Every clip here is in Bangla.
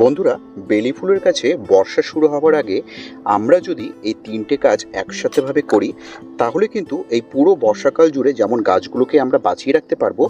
বন্ধুরা, বেলি ফুলের কাছে বর্ষা শুরু হওয়ার আগে আমরা যদি এই তিনটে কাজ একসাথেভাবে করি, তাহলে কিন্তু এই পুরো বর্ষাকাল জুড়ে যেমন গাছগুলোকে আমরা বাঁচিয়ে রাখতে পারব,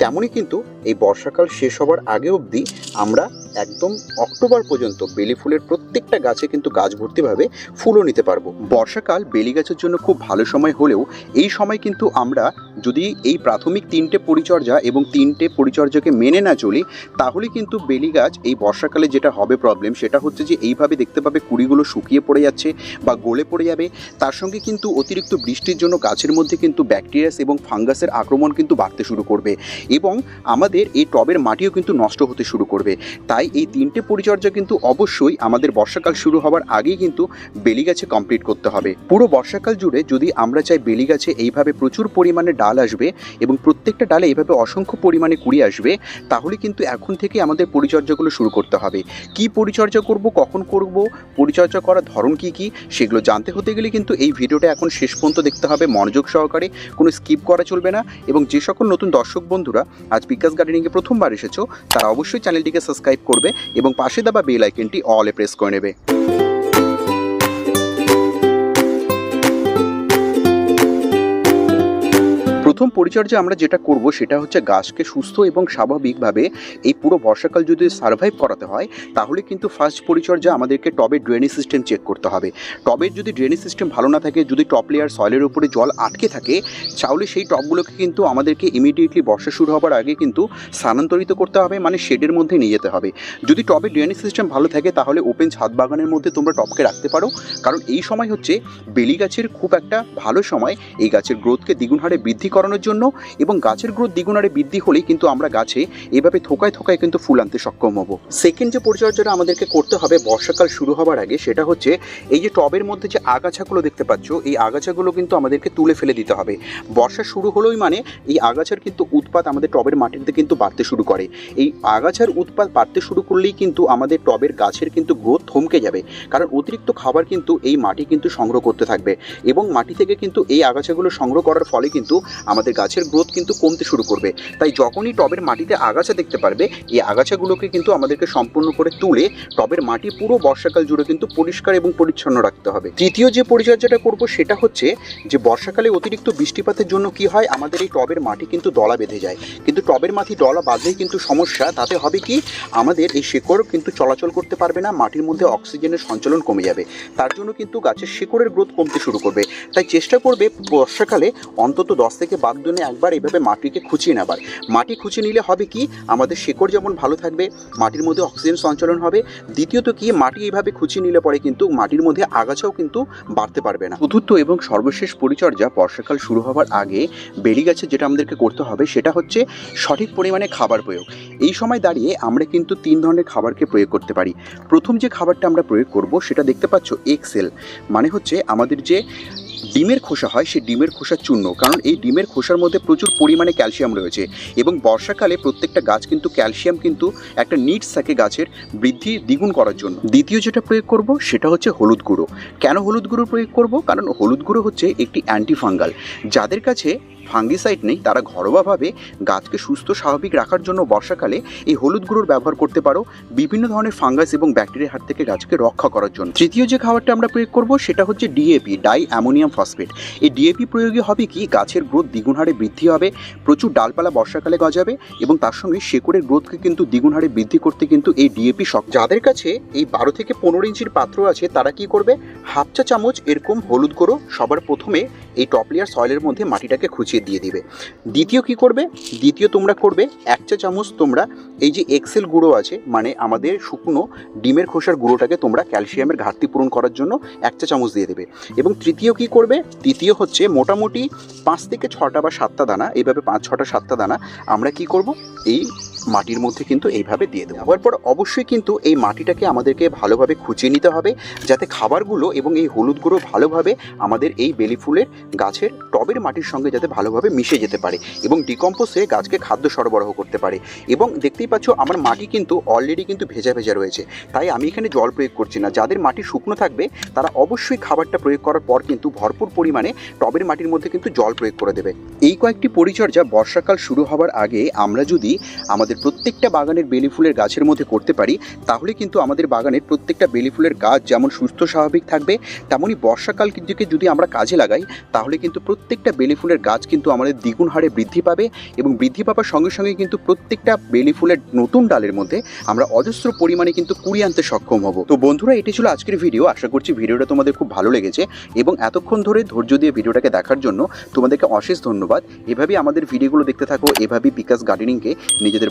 তেমনই কিন্তু এই বর্ষাকাল শেষ হওয়ার আগে অবধি আমরা একদম অক্টোবর পর্যন্ত বেলি ফুলের প্রত্যেকটা গাছে কিন্তু গাছ ভর্তিভাবে ফুলও নিতে পারব। বর্ষাকাল বেলি গাছের জন্য খুব ভালো সময় হলেও এই সময় কিন্তু আমরা যদি এই প্রাথমিক তিনটে পরিচর্যা এবং তিনটে পরিচর্যাকে মেনে না চলি, তাহলে কিন্তু বেলি গাছ এই বর্ষাকালে যেটা হবে প্রবলেম সেটা হচ্ছে যে এইভাবে দেখতে পাবে কুড়িগুলো শুকিয়ে পড়ে যাচ্ছে বা গলে পড়ে যাবে। তার সঙ্গে কিন্তু অতিরিক্ত বৃষ্টির জন্য গাছের মধ্যে কিন্তু ব্যাকটেরিয়াস এবং ফাঙ্গাসের আক্রমণ কিন্তু বাড়তে শুরু করবে এবং আমাদের এই টবের মাটিও কিন্তু নষ্ট হতে শুরু করবে। তাই এই তিনটে পরিচর্যা কিন্তু অবশ্যই আমাদের বর্ষাকাল শুরু হওয়ার আগেই কিন্তু বেলি গাছে কমপ্লিট করতে হবে। পুরো বর্ষাকাল জুড়ে যদি আমরা চাই বেলি গাছে এইভাবে প্রচুর পরিমাণে ডাল আসবে এবং প্রত্যেকটা ডালে এইভাবে অসংখ্য পরিমাণে কুড়ি আসবে, তাহলে কিন্তু এখন থেকে আমাদের পরিচর্যাগুলো শুরু করতে হবে। কি পরিচর্যা করব, কখন করব, পরিচর্যা করার ধরন কি কি, সেগুলো জানতে হতে গেলে কিন্তু এই ভিডিওটা এখন শেষ পর্যন্ত দেখতে হবে, মনোযোগ সহকারে, কোনো স্কিপ করা চলবে না এবং যে সকল নতুন দর্শক বন্ধুরা আজ বিকাশ গার্ডেনিংয়ে প্রথমবার এসেছ, তারা অবশ্যই চ্যানেলটিকে সাবস্ক্রাইব করবে এবং পাশে দেওয়া বেল আইকনটি অলে প্রেস করে নেবে। প্রথম পরিচর্যা আমরা যেটা করব সেটা হচ্ছে গাছকে সুস্থ এবং স্বাভাবিকভাবে এই পুরো বর্ষাকাল যদি সার্ভাইভ করাতে হয়, তাহলে কিন্তু ফার্স্ট পরিচর্যা আমাদেরকে টবের ড্রেনেজ সিস্টেম চেক করতে হবে। টবের যদি ড্রেনেজ সিস্টেম ভালো না থাকে, যদি টপ লেয়ার সয়েলের উপরে জল আটকে থাকে, তাহলে সেই টবগুলোকে কিন্তু আমাদেরকে ইমিডিয়েটলি বর্ষা শুরু হওয়ার আগে কিন্তু স্থানান্তরিত করতে হবে মানে শেডের মধ্যে নিয়ে যেতে হবে। যদি টবের ড্রেনেজ সিস্টেম ভালো থাকে, তাহলে ওপেন ছাদ বাগানের মধ্যে তোমরা টবকে রাখতে পারো। কারণ এই সময় হচ্ছে বেলি গাছের খুব একটা ভালো সময়, এই গাছের গ্রোথকে দ্বিগুণ হারে বৃদ্ধি করানোর জন্য এবং গাছের গ্রোথ দ্বিগুণ হারে বৃদ্ধি হলেই কিন্তু আমরা গাছে এভাবে থোকায় থোকায় কিন্তু ফুল আনতে সক্ষম হব। সেকেন্ড যে পরিচর্যাটা আমাদেরকে করতে হবে বর্ষাকাল শুরু হওয়ার আগে সেটা হচ্ছে এই যে টবের মধ্যে যে আগাছাগুলো দেখতে পাচ্ছ, এই আগাছাগুলো কিন্তু আমাদেরকে তুলে ফেলে দিতে হবে। বর্ষা শুরু হলোই মানে এই আগাছার কিন্তু উৎপাত আমাদের টবের মাটিতে কিন্তু বাড়তে শুরু করে। এই আগাছার উৎপাত বাড়তে শুরু করলেই কিন্তু আমাদের টবের গাছের কিন্তু গ্রোথ থমকে যাবে। কারণ অতিরিক্ত খাবার কিন্তু এই মাটি কিন্তু সংগ্রহ করতে থাকবে এবং মাটি থেকে কিন্তু এই আগাছাগুলো সংগ্রহ করার ফলে কিন্তু আমাদের গাছের গ্রোথ কিন্তু কমতে শুরু করবে। তাই যখনই টবের মাটিতে আগাছা দেখতে পারবে, এই আগাছাগুলোকে কিন্তু আমাদেরকে সম্পূর্ণ করে তুলে টবের মাটি পুরো বর্ষাকাল জুড়ে কিন্তু পরিষ্কার এবং পরিচ্ছন্ন রাখতে হবে। তৃতীয় যে পরিচর্যাটা করব সেটা হচ্ছে যে বর্ষাকালে অতিরিক্ত বৃষ্টিপাতের জন্য কি হয়? আমাদের এই টবের মাটি কিন্তু দলা বেঁধে যায়। কিন্তু টবের মাটি দলা বাঁধলেই কিন্তু সমস্যা। তাতে হবে কি? আমাদের এই শেকড় কিন্তু চলাচল করতে পারবে না, মাটির মধ্যে অক্সিজেনের সঞ্চালন কমে যাবে। তার জন্য কিন্তু গাছের শেকড়ের গ্রোথ কমতে শুরু করবে। তাই চেষ্টা করবে বর্ষাকালে অন্তত দশ থেকে বারো দিনে একবার এভাবে মাটিকে খুঁচিয়ে নেবার। মাটি খুঁচিয়ে নিলে হবে কি? আমাদের শেকড় যেমন ভালো থাকবে, মাটির মধ্যে অক্সিজেন সঞ্চালন হবে। দ্বিতীয়ত কি? মাটি এইভাবে খুঁচিয়ে নিলে পরে কিন্তু মাটির মধ্যে আগাছাও কিন্তু বাড়তে পারবে না। চতুর্থ এবং সর্বশেষ পরিচর্যা বর্ষাকাল শুরু হওয়ার আগে বেলি গাছে যেটা আমাদেরকে করতে হবে সেটা হচ্ছে সঠিক পরিমাণে খাবার প্রয়োগ। এই সময় দাঁড়িয়ে আমরা কিন্তু তিন ধরনের খাবারকে প্রয়োগ করতে পারি। প্রথম যে খাবারটা আমরা প্রয়োগ করব সেটা দেখতে পাচ্ছ এক্সেল মানে হচ্ছে আমাদের যে ডিমের খোসা হয় সেই ডিমের খোসার চূর্ণ, কারণ এই ডিমের খোসার মধ্যে প্রচুর পরিমাণে ক্যালসিয়াম রয়েছে এবং বর্ষাকালে প্রত্যেকটা গাছ কিন্তু ক্যালসিয়াম কিন্তু একটা নিডস থাকে গাছের বৃদ্ধি দ্বিগুণ করার জন্য। দ্বিতীয় যেটা প্রয়োগ করব সেটা হচ্ছে হলুদ গুঁড়ো। কেন হলুদ গুঁড়ো প্রয়োগ করব? কারণ হলুদ গুঁড়ো হচ্ছে একটি অ্যান্টিফাঙ্গাল যাদের কাছে ফাঙ্গিসাইড নেই, তারা ঘরোয়াভাবে গাছকে সুস্থ, স্বাভাবিক রাখার জন্য বর্ষাকালে এই হলুদ গুঁড়োর ব্যবহার করতে পারো। বিভিন্ন ধরনের ফাঙ্গাস এবং ব্যাকটেরিয়ার হাত থেকে গাছকে রক্ষা করার জন্য। তৃতীয় যে খাবারটা আমরা প্রয়োগ করব, সেটা হচ্ছে D A P di ammonium phosphate এই ডিএপি প্রয়োগে হবে কি, গাছের গ্রোথ দ্বিগুণ হারে বৃদ্ধি হবে, প্রচুর ডালপালা বর্ষাকালে গজাবে এবং তার সঙ্গে শেকড়ের গ্রোথকে কিন্তু দ্বিগুণ হারে বৃদ্ধি করতে কিন্তু এই ডিএপি শখ যাদের কাছে এই বারো থেকে পনেরো ইঞ্চির পাত্র আছে, তারা কি করবে? হাফ চা চামচ এরকম হলুদ গুঁড়ো সবার প্রথমে এই টপ লেয়ার সয়েলের মধ্যে মাটিটাকে খুঁচিয়ে দিয়ে দিবে। দ্বিতীয় কি করবে? দ্বিতীয় তোমরা করবে, এক চা চামচ তোমরা এই যে এক্সেল গুঁড়ো আছে মানে আমাদের শুকনো ডিমের খোসার গুঁড়োটাকে তোমরা ক্যালসিয়ামের ঘাটতি পূরণ করার জন্য এক চা চামচ দিয়ে দেবে। এবং তৃতীয় কি করবে? তৃতীয় হচ্ছে মোটামুটি পাঁচ থেকে ছটা বা সাতটা দানা, এইভাবে পাঁচ, ছটা, সাতটা দানা আমরা কি করব? এই মাটির মধ্যে কিন্তু এইভাবে দিয়ে দেবো। হওয়ার পর অবশ্যই কিন্তু এই মাটিটাকে আমাদেরকে ভালোভাবে খুঁচিয়ে নিতে হবে, যাতে খাবারগুলো এবং এই হলুদ গুঁড়ো ভালোভাবে আমাদের এই বেলি ফুলের গাছের টবের মাটির সঙ্গে যাতে ভালোভাবে মিশে যেতে পারে এবং ডিকম্পোসে গাছকে খাদ্য সরবরাহ করতে পারে। এবং দেখতেই পাচ্ছ আমার মাটি কিন্তু অলরেডি কিন্তু ভেজা ভেজা রয়েছে, তাই আমি এখানে জল প্রয়োগ করছি না। যাদের মাটি শুকনো থাকবে, তারা অবশ্যই খাবারটা প্রয়োগ করার পর কিন্তু ভরপুর পরিমাণে টবের মাটির মধ্যে কিন্তু জল প্রয়োগ করে দেবে। এই কয়েকটি পরিচর্যা বর্ষাকাল শুরু হওয়ার আগে আমরা যদি আমাদের আমাদের প্রত্যেকটা বাগানের বেলি ফুলের গাছের মধ্যে করতে পারি, তাহলে কিন্তু আমাদের বাগানের প্রত্যেকটা বেলি ফুলের গাছ যেমন সুস্থ, স্বাভাবিক থাকবে, তেমনই বর্ষাকাল দিকে যদি আমরা কাজে লাগাই, তাহলে কিন্তু প্রত্যেকটা বেলি ফুলের গাছ কিন্তু আমাদের দ্বিগুণ হারে বৃদ্ধি পাবে এবং বৃদ্ধি পাওয়ার সঙ্গে সঙ্গে কিন্তু প্রত্যেকটা বেলি ফুলের নতুন ডালের মধ্যে আমরা অজস্র পরিমাণে কিন্তু কুড়িয়ে আনতে সক্ষম হব। তো বন্ধুরা, এটি ছিল আজকের ভিডিও। আশা করছি ভিডিওটা তোমাদের খুব ভালো লেগেছে এবং এতক্ষণ ধরে ধৈর্য দিয়ে ভিডিওটাকে দেখার জন্য তোমাদেরকে অশেষ ধন্যবাদ। এভাবেই আমাদের ভিডিওগুলো দেখতে থাকো, এভাবেই বিকাশ গার্ডেনিংকে নিজেদের